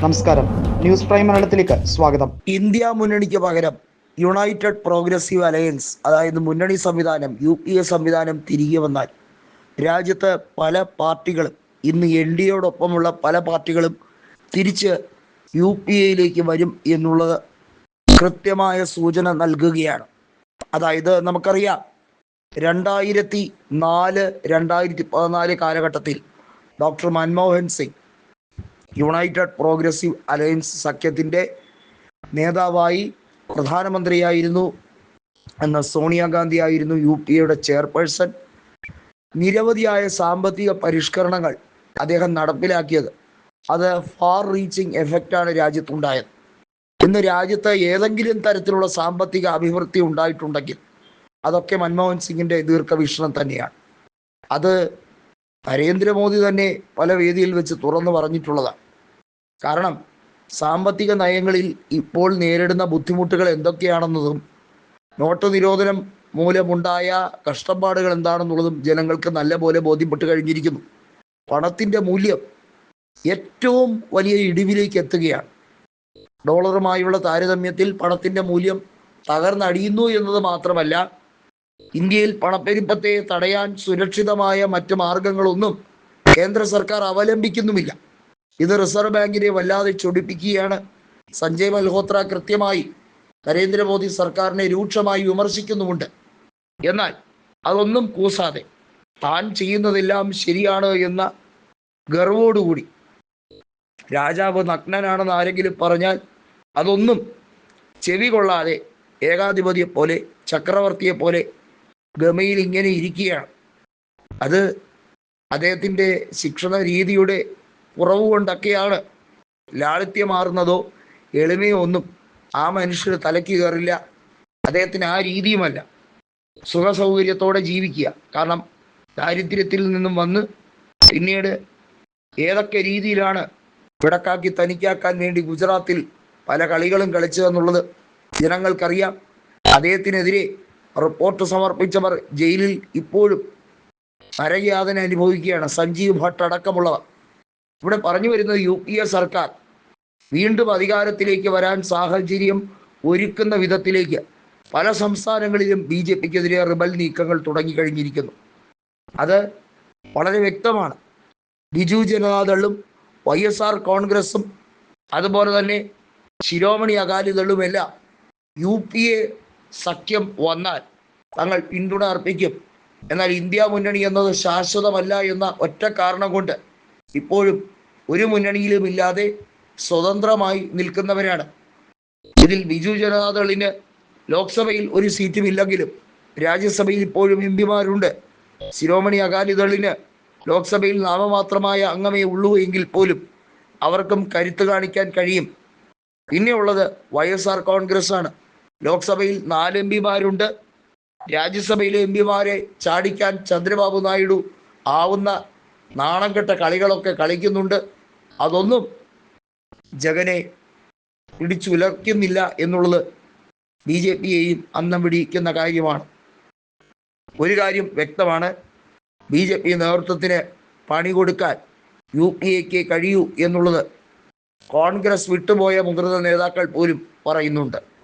നമസ്കാരം. News prime മലയാളത്തിലേക്ക് സ്വാഗതം. ഇന്ത്യ മുന്നണിക്ക് പകരം യുണൈറ്റഡ് പ്രോഗ്രസീവ് അലയൻസ് അതായത് മുന്നണി സംവിധാനം യു പി എ സംവിധാനം തിരികെ വന്നാൽ രാജ്യത്ത് പല പാർട്ടികളും ഇന്ന് എൻ ഡി എയോടൊപ്പമുള്ള പല പാർട്ടികളും തിരിച്ച് യു പി എയിലേക്ക് വരും എന്നുള്ളത് കൃത്യമായ സൂചന നൽകുകയാണ്. അതായത് നമുക്കറിയാം രണ്ടായിരത്തി നാല് രണ്ടായിരത്തി പതിനാല് കാലഘട്ടത്തിൽ doctor Manmohan Singh United Progressive Alliance സഖ്യത്തിന്റെ നേതാവായി പ്രധാനമന്ത്രിയായിരുന്നു എന്ന സോണിയാഗാന്ധി ആയിരുന്നു യു പി എയുടെ ചെയർപേഴ്സൺ. നിരവധിയായ സാമ്പത്തിക പരിഷ്കരണങ്ങൾ അദ്ദേഹം നടപ്പിലാക്കിയത്. അത് ഫാർ റീച്ചിങ് എഫക്റ്റാണ് രാജ്യത്തുണ്ടായത്. ഇന്ന് രാജ്യത്ത് ഏതെങ്കിലും തരത്തിലുള്ള സാമ്പത്തിക അഭിവൃദ്ധി ഉണ്ടായിട്ടുണ്ടെങ്കിൽ അതൊക്കെ മൻമോഹൻ സിംഗിന്റെ ദീർഘവീക്ഷണം തന്നെയാണ്. അത് നരേന്ദ്രമോദി തന്നെ പല വേദിയിൽ വെച്ച് തുറന്നു പറഞ്ഞിട്ടുള്ളതാണ്. കാരണം സാമ്പത്തിക നയങ്ങളിൽ ഇപ്പോൾ നേരിടുന്ന ബുദ്ധിമുട്ടുകൾ എന്തൊക്കെയാണെന്നതും നോട്ട് നിരോധനം മൂലമുണ്ടായ കഷ്ടപ്പാടുകൾ എന്താണെന്നുള്ളതും ജനങ്ങൾക്ക് നല്ല പോലെ ബോധ്യപ്പെട്ട് കഴിഞ്ഞിരിക്കുന്നു. പണത്തിന്റെ മൂല്യം ഏറ്റവും വലിയ ഇടിവിലേക്ക് എത്തുകയാണ്. ഡോളറുമായുള്ള താരതമ്യത്തിൽ പണത്തിന്റെ മൂല്യം തകർന്നടിയുന്നു എന്നത് മാത്രമല്ല ഇന്ത്യയിൽ പണപ്പെരുപ്പത്തെ തടയാൻ സുരക്ഷിതമായ മറ്റ് മാർഗങ്ങളൊന്നും കേന്ദ്ര സർക്കാർ അവലംബിക്കുന്നുമില്ല. ഇത് റിസർവ് ബാങ്കിനെ വല്ലാതെ ചൊടിപ്പിക്കുകയാണ്. സഞ്ജയ് മൽഹോത്ര കൃത്യമായി നരേന്ദ്രമോദി സർക്കാരിനെ രൂക്ഷമായി വിമർശിക്കുന്നുമുണ്ട്. എന്നാൽ അതൊന്നും കൂസാതെ താൻ ചെയ്യുന്നതെല്ലാം ശരിയാണ് എന്ന ഗർവോടുകൂടി. രാജാവ് നഗ്നനാണെന്ന് ആരെങ്കിലും പറഞ്ഞാൽ അതൊന്നും ചെവി കൊള്ളാതെ ഏകാധിപതിയെ പോലെ ചക്രവർത്തിയെ പോലെ ഗമയിൽ ഇങ്ങനെ ഇരിക്കുകയാണ്. അത് അദ്ദേഹത്തിന്റെ ശിക്ഷണ രീതിയുടെ കുറവ് കൊണ്ടൊക്കെയാണ് ലാളിത്യമാറുന്നതോ എളിമയോ ഒന്നും ആ മനുഷ്യർ തലയ്ക്ക് കയറില്ല. അദ്ദേഹത്തിന് ആ രീതിയുമല്ല. സുഖസൗകര്യത്തോടെ ജീവിക്കുക. കാരണം ദാരിദ്ര്യത്തിൽ നിന്നും വന്ന് പിന്നീട് ഏതൊക്കെ രീതിയിലാണ് പിടക്കാക്കി തനിക്കാക്കാൻ വേണ്ടി ഗുജറാത്തിൽ പല കളികളും കളിച്ചതെന്നുള്ളത് ജനങ്ങൾക്കറിയാം. അദ്ദേഹത്തിനെതിരെ റിപ്പോർട്ട് സമർപ്പിച്ചവർ ജയിലിൽ ഇപ്പോഴും നരകയാതന അനുഭവിക്കുകയാണ്. സഞ്ജീവ് ഭട്ട് അടക്കമുള്ളവർ. ഇവിടെ പറഞ്ഞു വരുന്നത് യു പി എ സർക്കാർ വീണ്ടും അധികാരത്തിലേക്ക് വരാൻ സാഹചര്യം ഒരുക്കുന്ന വിധത്തിലേക്ക് പല സംസ്ഥാനങ്ങളിലും ബി ജെ പിക്കെതിരെ റിബൽ നീക്കങ്ങൾ തുടങ്ങിക്കഴിഞ്ഞിരിക്കുന്നു. അത് വളരെ വ്യക്തമാണ്. ബിജു ജനതാദളും വൈ എസ് ആർ കോൺഗ്രസും അതുപോലെ തന്നെ ശിരോമണി അകാലിദളുമെല്ലാം യു പി എ സഖ്യം വന്നാൽ തങ്ങൾ പിന്തുണ അർപ്പിക്കും. എന്നാൽ ഇന്ത്യ മുന്നണി എന്നത് ശാശ്വതമല്ല എന്ന ഒറ്റ കാരണം കൊണ്ട് ഇപ്പോഴും ഒരു മുന്നണിയിലും ഇല്ലാതെ സ്വതന്ത്രമായി നിൽക്കുന്നവരാണ്. ഇതിൽ ബിജു ജനതാദളിന് ലോക്സഭയിൽ ഒരു സീറ്റും ഇല്ലെങ്കിലും രാജ്യസഭയിൽ ഇപ്പോഴും എം പിമാരുണ്ട്. ശിരോമണി അകാലിദളിന് ലോക്സഭയിൽ നാമമാത്രമായ അംഗമേ ഉള്ളൂ എങ്കിൽ പോലും അവർക്കും കരുത്ത് കാണിക്കാൻ കഴിയും. പിന്നെയുള്ളത് വൈ എസ് ആർ കോൺഗ്രസ് ആണ് ലോക്സഭയിൽ നാല് എം പിമാരുണ്ട്. രാജ്യസഭയിലെ എം പിമാരെ ചാടിക്കാൻ ചന്ദ്രബാബു നായിഡു ആവുന്ന നാണം കെട്ട കളികളൊക്കെ കളിക്കുന്നുണ്ട്. അതൊന്നും ജഗനെ പിടിച്ചുലക്കുന്നില്ല എന്നുള്ളത് ബി ജെ പിയെയും അന്നം പിടിക്കുന്ന കാര്യമാണ്. ഒരു കാര്യം വ്യക്തമാണ്. ബി ജെ പി നേതൃത്വത്തിന് പണി കൊടുക്കാൻ യു പി എക്ക് കഴിയൂ എന്നുള്ളത് കോൺഗ്രസ് വിട്ടുപോയ മുതിർന്ന നേതാക്കൾ പോലും പറയുന്നുണ്ട്.